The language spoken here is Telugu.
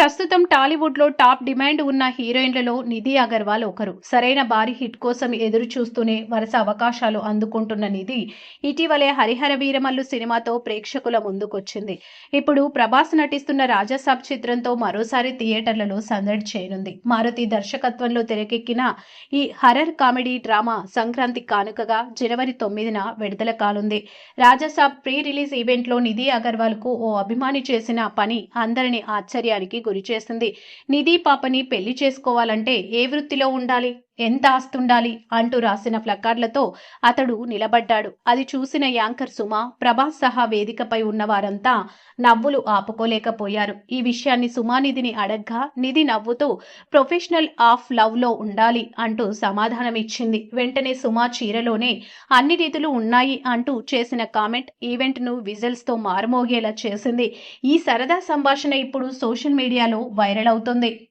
ప్రస్తుతం టాలీవుడ్లో టాప్ డిమాండ్ ఉన్న హీరోయిన్లలో నిధి అగర్వాల్ ఒకరు. సరైన భారీ హిట్ కోసం ఎదురు చూస్తూనే వరుస అవకాశాలు అందుకుంటున్న నిధి ఇటీవలే హరిహర వీరమల్లు సినిమాతో ప్రేక్షకుల ముందుకొచ్చింది. ఇప్పుడు ప్రభాస్ నటిస్తున్న రాజాసాబ్ చిత్రంతో మరోసారి థియేటర్లలో సందడి చేయనుంది. మారుతి దర్శకత్వంలో తెరకెక్కిన ఈ హర్రర్ కామెడీ డ్రామా సంక్రాంతి కానుకగా జనవరి తొమ్మిదిన విడుదల కానుంది. రాజాసాబ్ ప్రీ రిలీజ్ ఈవెంట్లో నిధి అగర్వాల్కు ఓ అభిమాని చేసిన పని అందరిని ఆశ్చర్యానికి గురిచేసింది. నిధి పాపని పెళ్ళి చేసుకోవాలంటే ఏ వృత్తిలో ఉండాలి? ఎంత ఆస్తుండాలి అంటూ రాసిన ప్లకార్లతో అతడు నిలబడ్డాడు. అది చూసిన యాంకర్ సుమ ప్రభాస్ సహా వేదికపై ఉన్న వారంతా నవ్వులు ఆపుకోలేకపోయారు. ఈ విషయాన్ని సుమానిధిని అడగ్గా నిధి నవ్వుతూ ప్రొఫెషనల్ ఆఫ్ లవ్లో ఉండాలి అంటూ సమాధానమిచ్చింది. వెంటనే సుమా చీరలోనే అన్ని రీతులు ఉన్నాయి అంటూ చేసిన కామెంట్ ఈవెంట్ను విజల్స్తో మారుమోగేలా చేసింది. ఈ సరదా సంభాషణ ఇప్పుడు సోషల్ మీడియాలో వైరల్ అవుతుంది.